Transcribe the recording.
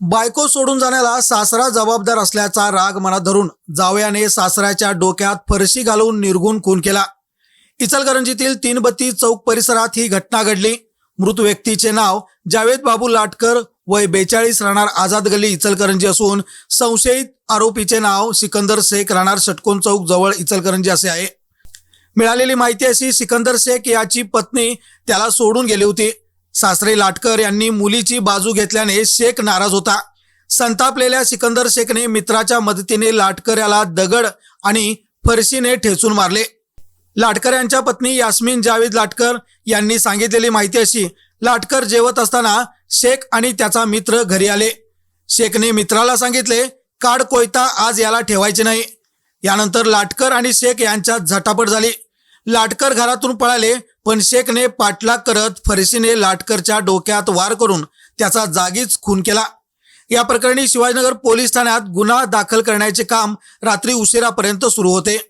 बायको सोडून जाण्याला सासरा जबाबदार असल्याचा राग मनात धरून जावयाने सासऱ्याच्या डोक्यात फरशी घालून निर्गुण खून केला. इचलकरंजीतील तीनबत्ती चौक परिसरात ही घटना घडली. मृत व्यक्तीचे नाव जावेद बाबू लाटकर वय बेचाळीस राहणार आझाद गल्ली इचलकरंजी असून संशयित आरोपीचे नाव सिकंदर शेख राहणार षटकोन चौक जवळ इचलकरंजी असे आहे. मिळालेली माहिती अशी सिकंदर शेख याची पत्नी त्याला सोडून गेली होती. सासरे लाटकर यांनी मुलीची बाजू घेतल्याने शेख नाराज होता. संतापलेल्या सिकंदर शेखने मित्राच्या मदतीने लाटकर याला दगड आणि फरशीने ठेचून मारले. लाटकर यांच्या पत्नी यास्मिन जावेद लाटकर यांनी सांगितलेली माहिती अशी लाटकर जेवत असताना शेख आणि त्याचा मित्र घरी आले. शेखने मित्राला सांगितले काड कोयता आज याला ठेवायचे नाही. यानंतर लाटकर आणि शेख यांच्यात झटापट झाली. लाटकर घरातून पळाले पण शेखने पाठलाग करत फरशीने लाटकरच्या डोक्यात वार करून त्याचा जागीच खून केला. या प्रकरणी शिवाजीनगर पोलीस ठाण्यात गुन्हा दाखल करण्याचे काम रात्री उशिरापर्यंत सुरू होते.